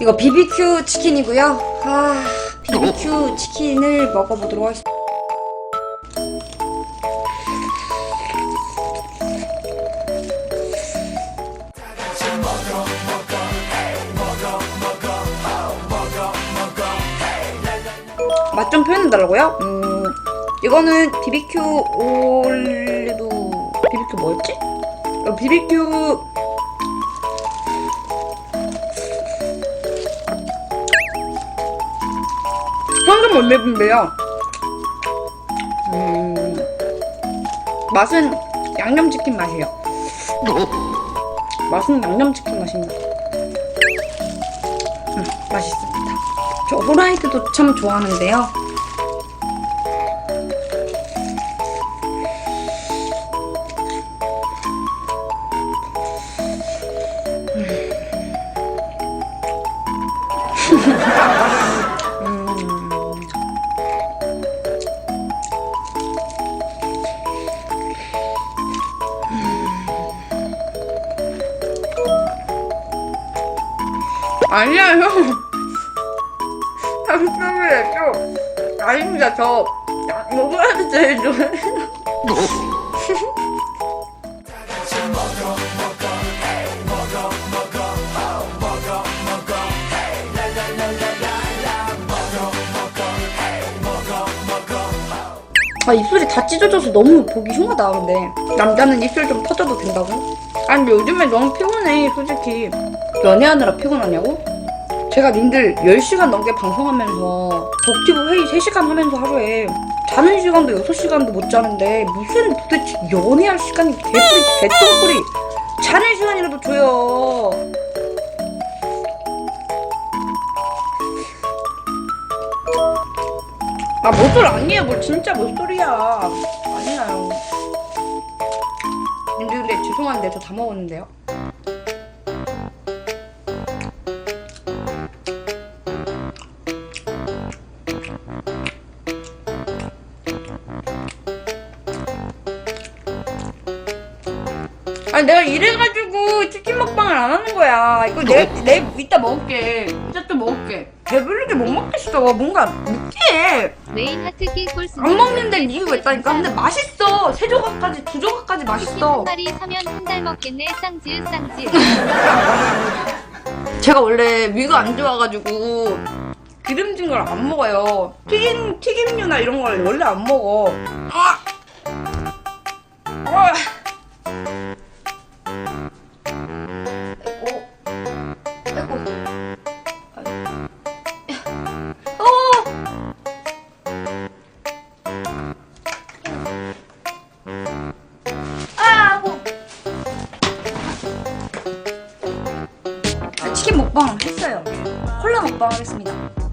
이거 BBQ 치킨이고요. 아, BBQ 치킨을 먹어보도록 하겠습니다. 맛 좀 표현해달라고요? 음, 이거는 BBQ 올리브 BBQ 뭐였지? 어, BBQ 황금 올리브인데요. 음, 맛은 양념치킨 맛이에요. 맛은 양념치킨 맛입니다. 음, 맛있습니다. 저 호라이드도 참 좋아하는데요. 아니야 형. 당첨을 좀. 아닙니다 저. 요거라도 제일 좋아해요 아 입술이 다 찢어져서 너무 보기 흉하다 근데. 남자는 입술 좀 터져도 된다고? 아니 근데 요즘에 너무 피곤해 솔직히. 연애하느라 피곤하냐고? 제가 님들 10시간 넘게 방송하면서 덕티브 회의 3시간 하면서 하루에 자는 시간도 6시간도 못 자는데 무슨 도대체 연애할 시간이 개뿔이 개똥뿔이. 자는 시간이라도 줘요. 아 못소리 아니에요. 뭘 진짜 못소리야. 아니에요. 님들 근데 죄송한데 저 다 먹었는데요 내가 이래가지고 치킨 먹방을 안 하는 거야. 이거 내, 내 이따 먹을게. 이따 또 먹을게. 배부르게 못 먹겠어. 뭔가 느끼해. 메인 하트키 콜스 안 먹는 데 이유가 있다니까. 근데 맛있어. 세 조각까지 두 조각까지 치킨 맛있어. 한 마리 사면 한 달 먹겠네. 쌍지읒 쌍지읒 제가 원래 위가 안 좋아가지고 기름진 걸 안 먹어요. 튀김 튀김류나 이런 걸 원래 안 먹어. 아! 아! 먹방 했어요. 콜라 먹방 하겠습니다.